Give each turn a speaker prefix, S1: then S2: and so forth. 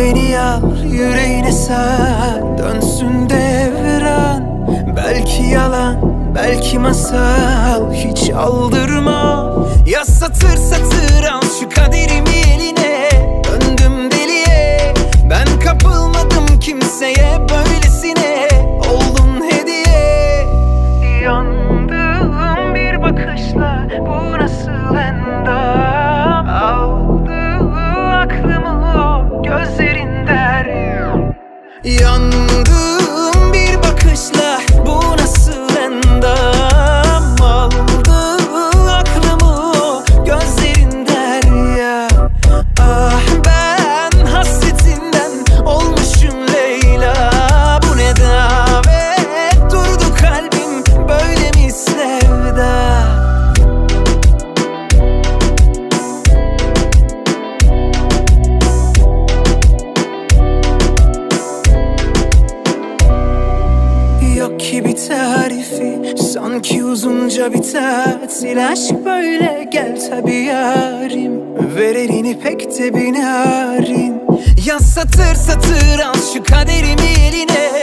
S1: beni al yüreğine sar. Dönsün devran Belki yalan belki masal. Hiç aldırma Ya satır satır al şu kaderimi eline. Döndüm deliye ben kapılmadım kimseye böylesine Oldun hediye. Yandığım bir bakışla bu Yandığım bir tarifi Sanki uzunca bir tatil. Aşk böyle gel tabi yarim. Ver elini pek de binarin Yaz satır satır al şu kaderimi eline.